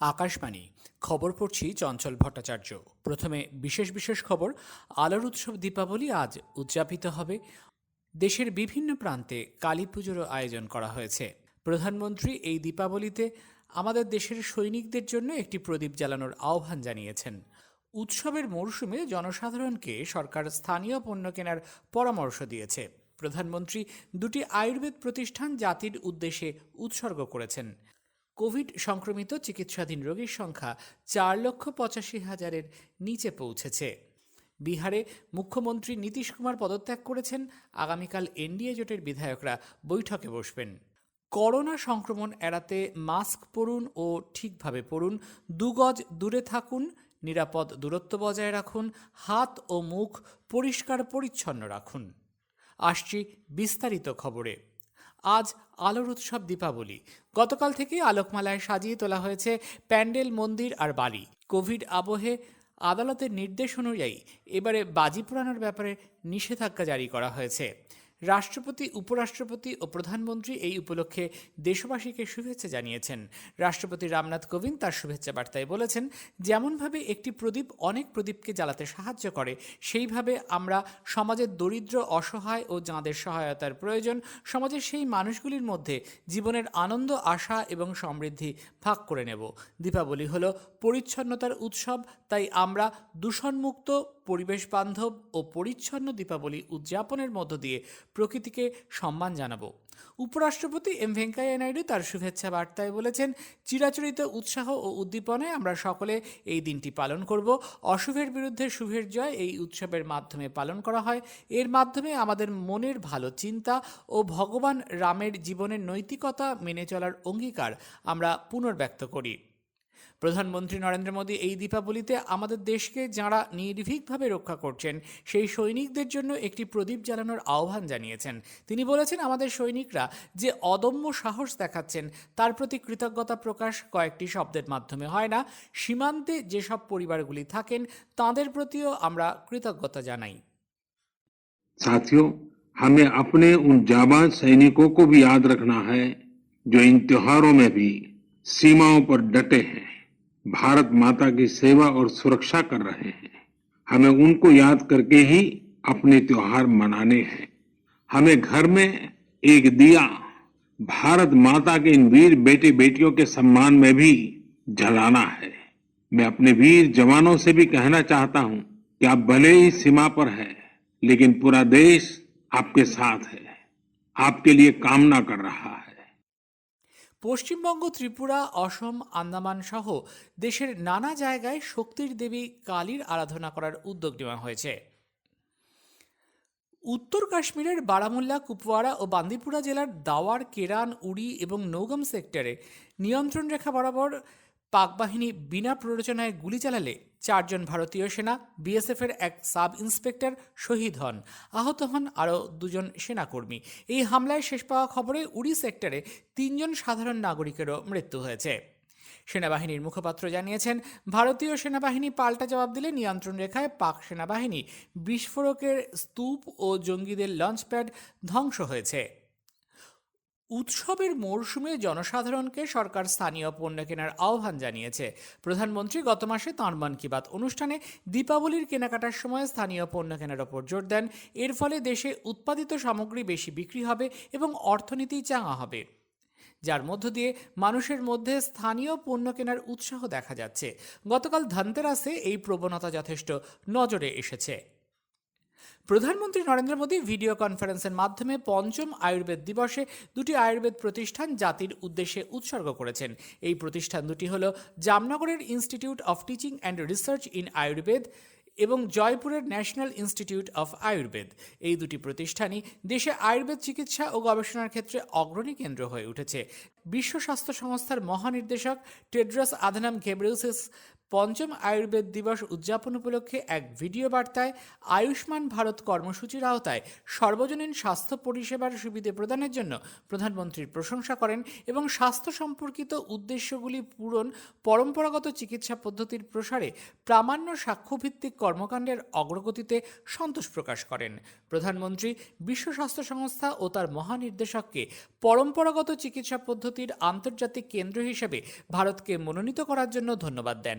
আকাশবাণী। খবর পড়ছি চঞ্চল ভট্টাচার্য। প্রথমে বিশেষ বিশেষ খবর, আলোর উৎসব দীপাবলি আজ উদযাপিত হবে। দেশের বিভিন্ন প্রান্তে কালী পুজোরও আয়োজন করা হয়েছে। প্রধানমন্ত্রী এই দীপাবলিতে আমাদের দেশের সৈনিকদের জন্য একটি প্রদীপ জ্বালানোর আহ্বান জানিয়েছেন। উৎসবের মরশুমে জনসাধারণকে সরকার স্থানীয় পণ্য কেনার পরামর্শ দিয়েছে। প্রধানমন্ত্রী দুটি আয়ুর্বেদ প্রতিষ্ঠান জাতির উদ্দেশ্যে উৎসর্গ করেছেন। কোভিড সংক্রমিত চিকিৎসাধীন রোগীর সংখ্যা চার লক্ষ পঁচাশি হাজারের নিচে পৌঁছেছে। বিহারে মুখ্যমন্ত্রী নীতিশ কুমার পদত্যাগ করেছেন। আগামীকাল এনডিএ জোটের বিধায়করা বৈঠকে বসবেন। করোনা সংক্রমণ এড়াতে মাস্ক পরুন ও ঠিকভাবে পরুন। দুগজ দূরে থাকুন, নিরাপদ দূরত্ব বজায় রাখুন, হাত ও মুখ পরিষ্কার পরিচ্ছন্ন রাখুন। আসছি বিস্তারিত খবরে। আজ আলোর উৎসব দীপাবলি। গতকাল থেকে আলোকমালায় সাজিয়ে তোলা হয়েছে প্যান্ডেল, মন্দির আর বাড়ি কোভিড আবহে আদালতের নির্দেশ অনুযায়ী এবারে বাজি পোড়ানোর ব্যাপারে নিষেধাজ্ঞা জারি করা হয়েছে। রাষ্ট্রপতি, উপরাষ্ট্রপতি ও প্রধানমন্ত্রী এই উপলক্ষে দেশবাসীকে শুভেচ্ছা জানিয়েছেন। রাষ্ট্রপতি রামনাথ কোবিন্দ তার শুভেচ্ছা বার্তায় বলেছেন, যেমনভাবে একটি প্রদীপ অনেক প্রদীপকে জ্বালাতে সাহায্য করে, সেইভাবে আমরা সমাজের দরিদ্র, অসহায় ও যাঁদের সহায়তার প্রয়োজন, সমাজের সেই মানুষগুলির মধ্যে জীবনের আনন্দ, আশা এবং সমৃদ্ধি ভাগ করে নেব। দীপাবলি হলো পরিচ্ছন্নতার উৎসব, তাই আমরা দূষণমুক্ত পরিবেশ বান্ধব ও পরিচ্ছন্ন দীপাবলি উদযাপনের মধ্য দিয়ে প্রকৃতিকে সম্মান জানাব। উপরাষ্ট্রপতি এম ভেঙ্কাইয়া নাইডু তার শুভেচ্ছা বার্তায় বলেছেন, চিরাচরিত উৎসাহ ও উদ্দীপনায় আমরা সকলে এই দিনটি পালন করব। অশুভের বিরুদ্ধে শুভের জয় এই উৎসবের মাধ্যমে পালন করা হয়। এর মাধ্যমে আমাদের মনের ভালো চিন্তা ও ভগবান রামের জীবনের নৈতিকতা মেনে চলার অঙ্গীকার আমরা পুনর্ব্যক্ত করি। প্রধানমন্ত্রী নরেন্দ্র মোদী এই দীপাবলিতে আমাদের দেশকে যাঁরা নির্ভীকভাবে রক্ষা করছেন সেই সৈনিকদের জন্য একটি প্রদীপ জ্বালানোর আহ্বান জানিয়েছেন তিনি বলেছেন আমাদের সৈনিকরা যে অদম্য সাহস দেখাচ্ছেন তার প্রতি কৃতজ্ঞতা প্রকাশ কয়েকটি শব্দের মাধ্যমে হয় না সীমান্তে যেসব পরিবারগুলি থাকেন তাদের প্রতিও আমরা কৃতজ্ঞতা জানাই साथियों हमें अपने उन जाबाज सैनिकों को भी याद रखना है जो इन त्योहारों में भी सीमाओं पर डटे हैं भारत माता की सेवा और सुरक्षा कर रहे हैं। हमें उनको याद करके ही अपने त्योहार मनाने हैं। हमें घर में एक दिया भारत माता के इन वीर बेटे बेटियों के सम्मान में भी जलाना है। मैं अपने वीर जवानों से भी कहना चाहता हूँ कि आप भले ही सीमा पर है, लेकिन पूरा देश आपके साथ है। आपके लिए कामना कर रहा है। পশ্চিমবঙ্গ, ত্রিপুরা, অসম, আন্দামান সহ দেশের নানা জায়গায় শক্তির দেবী কালীর আরাধনা করার উদ্যোগ নেওয়া হয়েছে। উত্তর কাশ্মীরের বারামুল্লা, কুপওয়ারা ও বান্দিপুরা জেলার দাওয়ার, কেরান, উড়ি এবং নৌগম সেক্টরে নিয়ন্ত্রণ রেখা বরাবর পাকবাহিনী বিনা প্ররোচনায় গুলি চালালে চারজন ভারতীয় সেনা, বিএসএফের এক সাব ইন্সপেক্টর শহীদ হন। আহত হন আরও দুজন সেনাকর্মী। এই হামলায় শেষ পাওয়া খবরে উড়ি সেক্টরে তিনজন সাধারণ নাগরিকেরও মৃত্যু হয়েছে। সেনাবাহিনীর মুখপাত্র জানিয়েছেন, ভারতীয় সেনাবাহিনী পাল্টা জবাব দিলে নিয়ন্ত্রণ রেখায় পাক সেনাবাহিনী বিস্ফোরকের স্তূপ ও জঙ্গিদের লঞ্চপ্যাড ধ্বংস হয়েছে। উৎসবের মরশুমে জনসাধারণকে সরকার স্থানীয় পণ্য কেনার আহ্বান জানিয়েছে। প্রধানমন্ত্রী গত মাসে তাঁর মন কি বাত অনুষ্ঠানে দীপাবলির কেনাকাটার সময় স্থানীয় পণ্য কেনার ওপর জোর দেন। এর ফলে দেশে উৎপাদিত সামগ্রী বেশি বিক্রি হবে এবং অর্থনীতি চাঙা হবে। যার মধ্য দিয়ে মানুষের মধ্যে স্থানীয় পণ্য কেনার উৎসাহ দেখা যাচ্ছে। গতকাল ধনতেরাসে এই প্রবণতা যথেষ্ট নজরে এসেছে। প্রধানমন্ত্রী নরেন্দ্র মোদী ভিডিও কনফারেন্সের মাধ্যমে পঞ্চম আয়ুর্বেদ দিবসে দুটি আয়ুর্বেদ প্রতিষ্ঠান জাতির উদ্দেশ্যে উৎসর্গ করেছেন। এই প্রতিষ্ঠান দুটি হল জামনগরের institute of teaching and research in Ayurveda এবং জয়পুরের ন্যাশনাল ইনস্টিটিউট অফ আয়ুর্বেদ এই দুটি প্রতিষ্ঠানই দেশে আয়ুর্বেদ চিকিৎসা ও গবেষণার ক্ষেত্রে অগ্রণী কেন্দ্র হয়ে উঠেছে। বিশ্ব স্বাস্থ্য সংস্থার মহানির্দেশক টেড্রাস আধানাম ঘেব্রেউসিস পঞ্চম আয়ুর্বেদ দিবস উদযাপন উপলক্ষে এক ভিডিও বার্তায় আয়ুষ্মান ভারত কর্মসূচির আওতায় সর্বজনীন স্বাস্থ্য পরিষেবার সুবিধে প্রদানের জন্য প্রধানমন্ত্রীর প্রশংসা করেন এবং স্বাস্থ্য সম্পর্কিত উদ্দেশ্যগুলি পূরণ পরম্পরাগত চিকিৎসা পদ্ধতির প্রসারে প্রামাণ্য সাক্ষ্যভিত্তিক কর্মকাণ্ডের অগ্রগতিতে সন্তোষ প্রকাশ করেন। প্রধানমন্ত্রী বিশ্ব স্বাস্থ্য সংস্থা ও তার মহানির্দেশককে পরম্পরাগত চিকিৎসা পদ্ধতির আন্তর্জাতিক কেন্দ্র হিসেবে ভারতকে মনোনীত করার জন্য ধন্যবাদ দেন।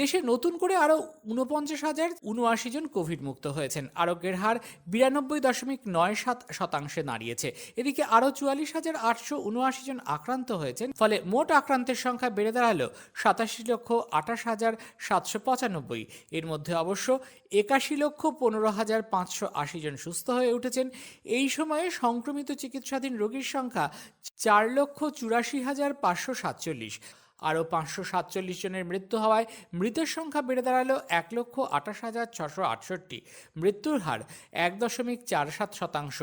দেশে নতুন করে আরও উনপঞ্চাশ হাজার উনআশি জন কোভিড মুক্ত হয়েছেন। আরোগ্যের হার বিরানব্বই দশমিক নয় সাত শতাংশে দাঁড়িয়েছে এদিকে আরও চুয়াল্লিশ হাজার আটশো উনআশি জন আক্রান্ত হয়েছেন, ফলে মোট আক্রান্তের সংখ্যা বেড়ে দাঁড়াল সাতাশি লক্ষ আঠাশ হাজার সাতশো পঁচানব্বই। এর মধ্যে অবশ্য একাশি লক্ষ পনেরো হাজার পাঁচশো আশি জন সুস্থ হয়ে উঠেছেন। এই সময়ে সংক্রমিত চিকিৎসাধীন রোগীর সংখ্যা চার লক্ষ চুরাশি হাজার পাঁচশো সাতচল্লিশ। আরও পাঁচশো সাতচল্লিশ জনের মৃত্যু হওয়ায় মৃতের সংখ্যা বেড়ে দাঁড়াল এক লক্ষ আঠাশ হাজার ছশো আটষট্টি। মৃত্যুর হার এক দশমিক চার সাত শতাংশ।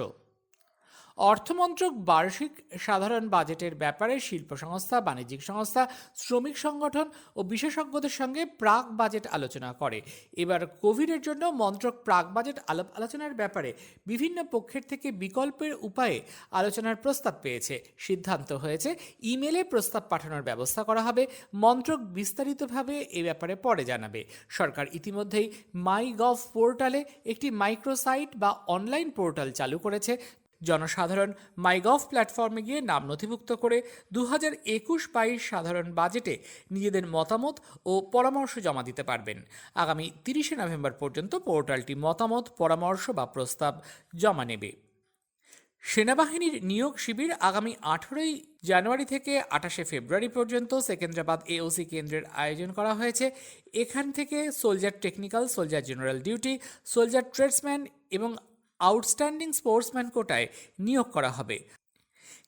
অর্থমন্ত্রক বার্ষিক সাধারণ বাজেটের ব্যাপারে শিল্প সংস্থা, বাণিজ্যিক সংস্থা, শ্রমিক সংগঠন ও বিশেষজ্ঞদের সঙ্গে প্রাক বাজেট আলোচনা করে। এবার কোভিডের জন্য মন্ত্রক প্রাক বাজেট আলাপ আলোচনার ব্যাপারে বিভিন্ন পক্ষের থেকে বিকল্পের উপায়ে আলোচনার প্রস্তাব পেয়েছে। সিদ্ধান্ত হয়েছে, ইমেলে প্রস্তাব পাঠানোর ব্যবস্থা করা হবে। মন্ত্রক বিস্তারিতভাবে এ ব্যাপারে পরে জানাবে। সরকার ইতিমধ্যেই মাই গভ পোর্টালে একটি মাইক্রোসাইট বা অনলাইন পোর্টাল চালু করেছে। জনসাধারণ মাইগভ প্ল্যাটফর্মে গিয়ে নাম নথিভুক্ত করে দু হাজার একুশ বাইশ সাধারণ বাজেটে নিজেদের মতামত ও পরামর্শ জমা দিতে পারবেন। আগামী তিরিশে নভেম্বর পর্যন্ত পোর্টালটি মতামত, পরামর্শ বা প্রস্তাব জমা নেবে। সেনাবাহিনীর নিয়োগ শিবির আগামী আঠেরোই জানুয়ারি থেকে আঠাশে ফেব্রুয়ারি পর্যন্ত সেকেন্দ্রাবাদ এওসি কেন্দ্রের আয়োজন করা হয়েছে। এখান থেকে soldier technical, soldier general duty, soldier tradesman এবং আউটস্ট্যান্ডিং স্পোর্টসম্যান কোটায় নিয়োগ করা হবে।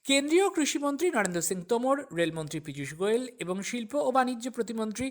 কেন্দ্রীয় কৃষিমন্ত্রী নরেন্দ্র সিং তোমর, রেলমন্ত্রী পীযূষ গোয়েল এবং শিল্প ও বাণিজ্য প্রতিমন্ত্রী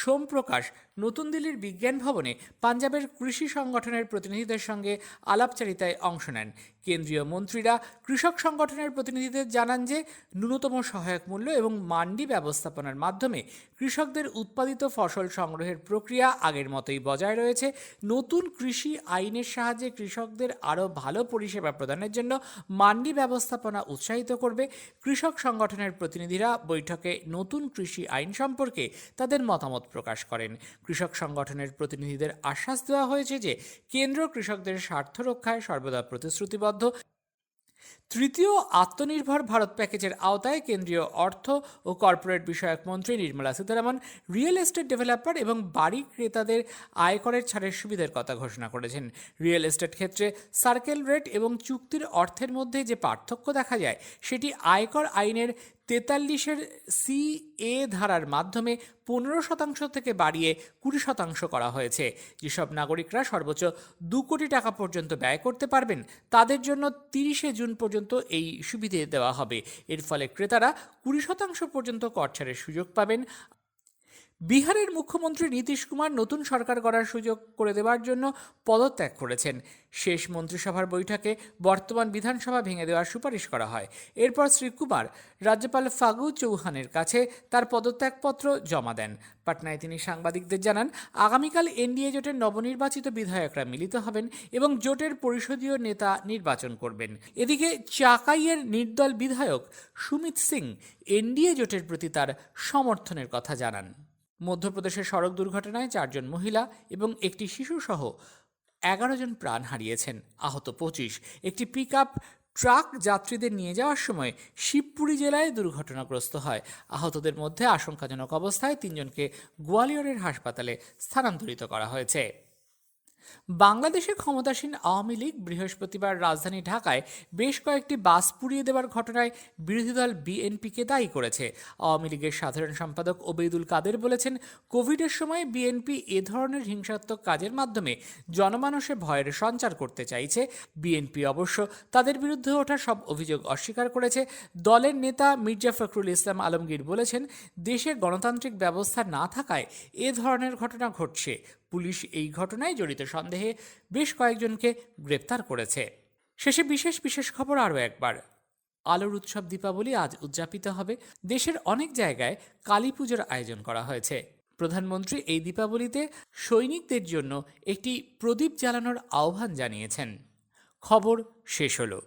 সোম প্রকাশ নতুন দিল্লির বিজ্ঞান ভবনে পাঞ্জাবের কৃষি সংগঠনের প্রতিনিধিদের সঙ্গে আলাপচারিতায় অংশ নেন। কেন্দ্রীয় মন্ত্রীরা কৃষক সংগঠনের প্রতিনিধিদের জানান যে, ন্যূনতম সহায়ক মূল্য এবং মান্ডি ব্যবস্থাপনার মাধ্যমে কৃষকদের উৎপাদিত ফসল সংগ্রহের প্রক্রিয়া আগের মতোই বজায় রয়েছে। নতুন কৃষি আইনের সাহায্যে কৃষকদের আরও ভালো পরিষেবা প্রদানের জন্য মান্ডি ব্যবস্থাপনা উৎসাহিত করবে। কৃষক সংগঠনের প্রতিনিধিরা বৈঠকে নতুন কৃষি আইন সম্পর্কে তাদের মতামত প্রকাশ করেন। কৃষক সংগঠনের প্রতিনিধিদের আশ্বাস দেওয়া হয়েছে যে, কেন্দ্র কৃষকদের স্বার্থ রক্ষায় সর্বদা প্রতিশ্রুতিবদ্ধ। modo তৃতীয় আত্মনির্ভর ভারত প্যাকেজের আওতায় কেন্দ্রীয় অর্থ ও কর্পোরেট বিষয়ক মন্ত্রী Nirmala Sitharaman real estate developer এবং বাড়ি ক্রেতাদের আয়করের ছাড়ের সুবিধার কথা ঘোষণা করেছেন। রিয়েল এস্টেট ক্ষেত্রে সার্কেল রেট এবং চুক্তির অর্থের মধ্যে যে পার্থক্য দেখা যায়, সেটি আয়কর আইনের তেতাল্লিশের সি এ ধারার মাধ্যমে পনেরো শতাংশ থেকে বাড়িয়ে কুড়ি শতাংশ করা হয়েছে। যেসব নাগরিকরা সর্বোচ্চ দু কোটি টাকা পর্যন্ত ব্যয় করতে পারবেন, তাদের জন্য তিরিশে জুন পর্যন্ত এই সুবিধে দেওয়া হবে। এর ফলে ক্রেতারা কুড়ি শতাংশ পর্যন্ত কর ছাড়ের সুযোগ পাবেন। বিহারের মুখ্যমন্ত্রী নীতিশ কুমার নতুন সরকার গড়ার সুযোগ করে দেওয়ার জন্য পদত্যাগ করেছেন। শেষ মন্ত্রিসভার বৈঠকে বর্তমান বিধানসভা ভেঙে দেওয়ার সুপারিশ করা হয়। এরপর শ্রী কুমার রাজ্যপাল ফাগু চৌহানের কাছে তার পদত্যাগপত্র জমা দেন। পাটনায় তিনি সাংবাদিকদের জানান, আগামীকাল এনডিএ জোটের নবনির্বাচিত বিধায়করা মিলিত হবেন এবং জোটের পরিষদীয় নেতা নির্বাচন করবেন। এদিকে চাকাইয়ের নির্দল বিধায়ক সুমিত সিং এনডিএ জোটের প্রতি তার সমর্থনের কথা জানান। মধ্যপ্রদেশের সড়ক দুর্ঘটনায় চারজন মহিলা এবং একটি শিশুসহ এগারো জন প্রাণ হারিয়েছেন, আহত পঁচিশ। একটি পিক ট্রাক যাত্রীদের নিয়ে যাওয়ার সময় শিবপুরী জেলায় দুর্ঘটনাগ্রস্ত হয়। আহতদের মধ্যে আশঙ্কাজনক অবস্থায় তিনজনকে গোয়ালিয়রের হাসপাতালে স্থানান্তরিত করা হয়েছে। বাংলাদেশের ক্ষমতাসীন আওয়ামী লীগ বৃহস্পতিবার রাজধানী ঢাকায় বেশ কয়েকটি বাস পুড়িয়ে দেওয়ার ঘটনায় বিরোধী দল বিএনপিকে দায়ী করেছে। আওয়ামী লীগের সাধারণ সম্পাদক ওবেইদুল কাদের বলেছেন, কোভিডের সময় বিএনপি এ ধরনের হিংসাত্মক কাজের মাধ্যমে জনমানসে ভয়ের সঞ্চার করতে চাইছে। বিএনপি অবশ্য তাদের বিরুদ্ধে ওঠা সব অভিযোগ অস্বীকার করেছে। দলের নেতা মির্জা ফখরুল ইসলাম আলমগীর বলেছেন দেশে গণতান্ত্রিক ব্যবস্থা না থাকায় এ ধরনের ঘটনা ঘটছে। পুলিশ এই ঘটনায় জড়িত সন্দেহে বেশ কয়েকজনকে গ্রেপ্তার করেছে। শেষে বিশেষ বিশেষ খবর আরও একবার। আলোর উৎসব দীপাবলি আজ উদযাপিত হবে। দেশের অনেক জায়গায় কালী পুজোর আয়োজন করা হয়েছে। প্রধানমন্ত্রী এই দীপাবলিতে সৈনিকদের জন্য একটি প্রদীপ জ্বালানোর আহ্বান জানিয়েছেন। খবর শেষ হলো।